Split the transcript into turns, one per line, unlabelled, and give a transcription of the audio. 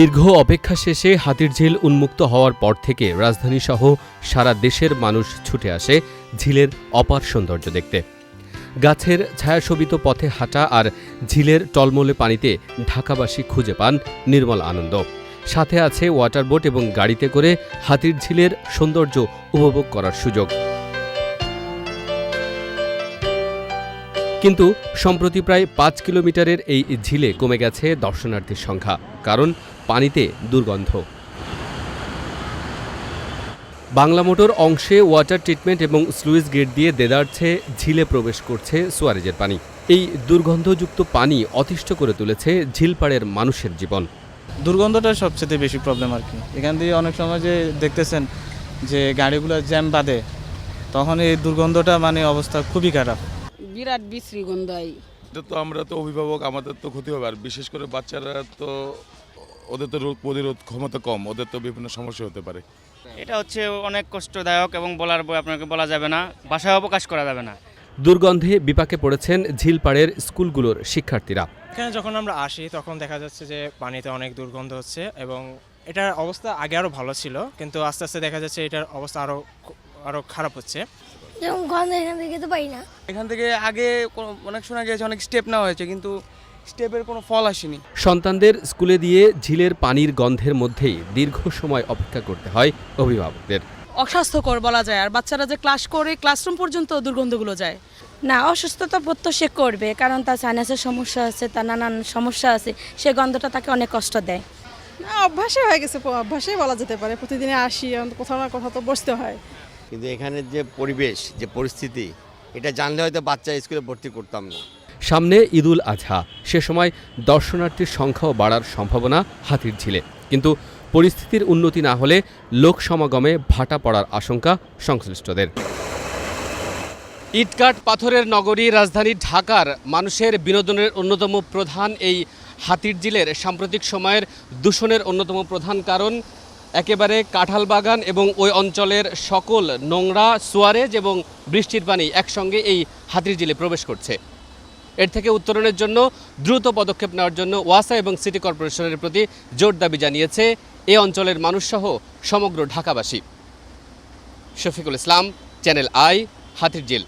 দীর্ঘ অপেক্ষা শেষে হাতির ঝিল উন্মুক্ত হওয়ার পর থেকে রাজধানী সহ সারা দেশের মানুষ ছুটে আসে ঝিলের অপার সৌন্দর্য দেখতে। গাছের ছায়াশোভিত পথে হাঁটা আর ঝিলের টলমলে পানিতে ঢাকাবাসী খুঁজে পান নির্মল আনন্দ। সাথে আছে ওয়াটার বোট এবং গাড়িতে করে হাতির ঝিলের সৌন্দর্য উপভোগ করার সুযোগ। কিন্তু সম্প্রতি প্রায় পাঁচ কিলোমিটারের এই ঝিলে কমে গেছে দর্শনার্থীর সংখ্যা, কারণ পানিতে দুর্গন্ধ। বাংলা মোটর অংশে ওয়াটার ট্রিটমেন্ট এবং স্লুইস গেট দিয়ে দেদারছে ঝিলে প্রবেশ করছে সুয়ারেজের পানি। এই দুর্গন্ধযুক্ত পানি অতিষ্ঠ করে তুলেছে ঝিলপাড়ের মানুষের জীবন।
দুর্গন্ধটা সবচেয়ে বেশি প্রবলেম আর কি। এখান দিয়ে অনেক সময় যে দেখতেছেন যে গাড়িগুলো জ্যাম বাঁধে তখন এই দুর্গন্ধটা মানে অবস্থা খুবই খারাপ।
বিরাট বিশ্রী গন্ধ
তো আমরা তো অভিভাবক আমাদের তো ক্ষতি হবে। আর বিশেষ করে বাচ্চারা তো ওদের তো রোগ প্রতিরোধ ক্ষমতা কম ওদের তো বিভিন্ন সমস্যা হতে পারে।
এটা হচ্ছে অনেক কষ্টদায়ক এবং বলার বই আপনাকে বলা যাবে না ভাষায় অবকাশ করা যাবে না।
দুর্গন্ধে বিপাকে পড়েছেন ঝিলপাড়ের স্কুলগুলোর শিক্ষার্থীরা।
এখানে যখন আমরা আসি তখন দেখা যাচ্ছে যে পানিতে অনেক দুর্গন্ধ হচ্ছে এবং এটার অবস্থা আগে আরও ভালো ছিল কিন্তু আস্তে আস্তে দেখা যাচ্ছে এটার অবস্থা আরও আরও খারাপ হচ্ছে।
গন্ধ এখান থেকে না।
এখান থেকে আগে অনেক শোনা গিয়েছে অনেক স্টেপ নেওয়া হয়েছে কিন্তু স্টেপের কোনো ফল আসেনি।
সন্তানদের স্কুলে দিয়ে ঝিলের পানির গন্ধের মধ্যেই দীর্ঘ সময় অপেক্ষা করতে হয় অভিভাবকদের।
অস্বাস্থ্যকর বলা যায় আর বাচ্চারা যে ক্লাস করে ক্লাসরুম পর্যন্ত দুর্গন্ধগুলো যায়।
না অসুস্থতা বোধ সে করবে কারণ তার সাইনাসের সমস্যা আছে তার নানান সমস্যা আছে সে গন্ধটা তাকে অনেক কষ্ট দেয়।
না অভ্যাসে হয়ে গেছে অভ্যাসে বলা যেতে পারে প্রতিদিনে আসি কোথাও না কোথাও তো বসতে হয়।
কিন্তু এখানের যে পরিবেশ যে পরিস্থিতি এটা জানলে হয়তো বাচ্চা স্কুলে ভর্তি করতাম না।
সামনে ঈদুল আজহা। সে সময় দর্শনার্থীর সংখ্যাও বাড়ার সম্ভাবনা হাতির ঝিলে। কিন্তু পরিস্থিতির উন্নতি না হলে লোক সমাগমে ভাটা পড়ার আশঙ্কা সংশ্লিষ্টদের। ইটকাট পাথরের নগরী রাজধানী ঢাকার মানুষের বিনোদনের অন্যতম প্রধান এই হাতির ঝিলের সাম্প্রতিক সময়ের দূষণের অন্যতম প্রধান কারণ একেবারে কাঁঠাল বাগান এবং ওই অঞ্চলের সকল নোংরা সোয়ারেজ এবং বৃষ্টির পানি একসঙ্গে এই হাতির ঝিলে প্রবেশ করছে। এর থেকে উত্তরণের জন্য দ্রুত পদক্ষেপ নেওয়ার জন্য ওয়াসা এবং সিটি কর্পোরেশনের প্রতি জোর দাবি জানিয়েছে এ অঞ্চলের মানুষসহ সমগ্র ঢাকাবাসী। Shafiqul Islam, channel I Hatir Jheel